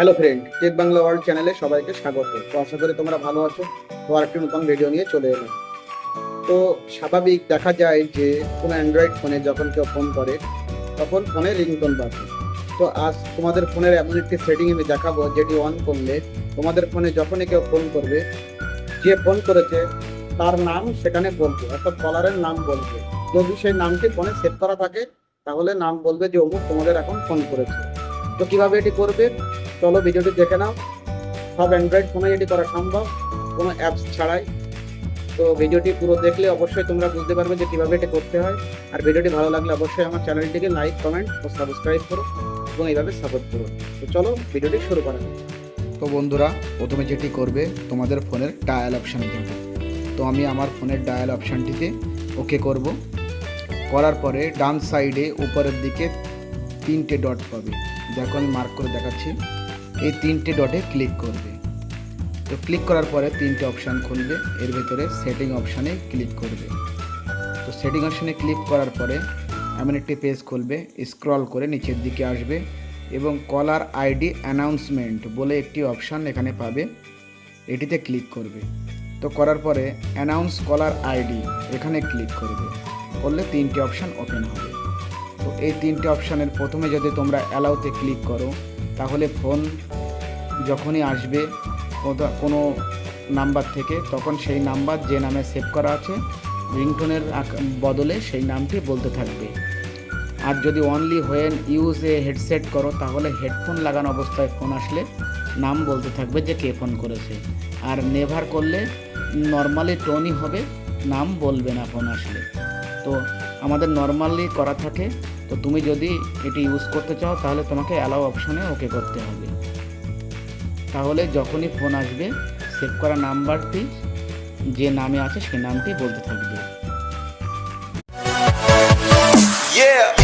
Hello friend tech Bangla world চ্যানেলে সবাইকে স্বাগত। তো আশা করি তোমরা ভালো আছো তো আরেকটি নতুন ভিডিও নিয়ে চলে এলাম। তো স্বাভাবিক দেখা যায় যে কোনো অ্যান্ড্রয়েড ফোনে যখন কেউ ফোন করে, তখন ফোনে রিংটোন বাজে। তো আজ তোমাদের ফোনের এমন একটি সেটিং আমি দেখাবো যেটি অন করলে তোমাদের ফোনে যখনই কেউ ফোন করবে, যে ফোন করেছে, তার নাম সেখানে বলবে, অর্থাৎ কলারের নাম বলবে। যদি সেই নামটি ফোনে সেভ করা থাকে, তাহলে নাম বলবে যে অমুক তোমাদের এখন ফোন করেছে। তো কীভাবে এটি করবে? চলো ভিডিওটি দেখে নাও। সব অ্যান্ড্রয়েড ফোনে এটি করা সম্ভব, কোনো অ্যাপস ছাড়াই। তো ভিডিওটি পুরো দেখলে অবশ্যই তোমরা বুঝতে পারবে যে কীভাবে এটি করতে হয়। আর ভিডিওটি ভালো লাগলে অবশ্যই আমার চ্যানেলটিকে লাইক, কমেন্ট ও সাবস্ক্রাইব করো এবং এইভাবে সাপোর্ট করো। তো চলো ভিডিওটি শুরু করা তো বন্ধুরা, প্রথমে যেটি করবে, তোমাদের ফোনের ডায়াল অপশানে যাবে। তো আমি আমার ফোনের ডায়াল অপশানটিতে ওকে করব। করার পরে ডান সাইডে উপরের দিকে তিনটে ডট পাবে। দেখো আমি মার্ক করে দেখাচ্ছি। এই তিনটে ডটে ক্লিক করবে। তো ক্লিক করার পরে তিনটে অপশান খুলবে। এর ভেতরে সেটিং অপশানে ক্লিক করবে। তো সেটিং অপশানে ক্লিক করার পরে এমন একটি পেজ খুলবে। স্ক্রল করে নিচের দিকে আসবে এবং কলার আইডি অ্যানাউন্সমেন্ট বলে একটি অপশান এখানে পাবে। এটিতে ক্লিক করবে। তো করার পরে অ্যানাউন্স কলার আইডি এখানে ক্লিক করবে। করলে তিনটে অপশান ওপেন হবে। তো এই তিনটি অপশানের প্রথমে যদি তোমরা অ্যালাউতে ক্লিক করো তাহলে ফোন যখনই আসবে কোনো নাম্বার থেকে, তখন সেই নাম্বার যে নামে সেভ করা আছে, রিংটোনের বদলে সেই নামটি বলতে থাকবে। আর যদি only when use a headset করো, তাহলে হেডফোন লাগানো অবস্থায় ফোন আসলে নাম বলতে থাকবে যে কে ফোন করেছে। আর নেভার করলে নর্মালি টোনই হবে, নাম বলবে না ফোন আসলে। তো আমাদের নর্মালি করা থাকে তো তুমি যদি এটি ইউজ করতে চাও, তাহলে তোমাকে অ্যালাউ অপশনে ওকে করতে হবে তাহলে যখনই ফোন আসবে সেভ করা নাম্বারটি, যে নামে আছে সে নামটি বলতে থাকবে Yeah.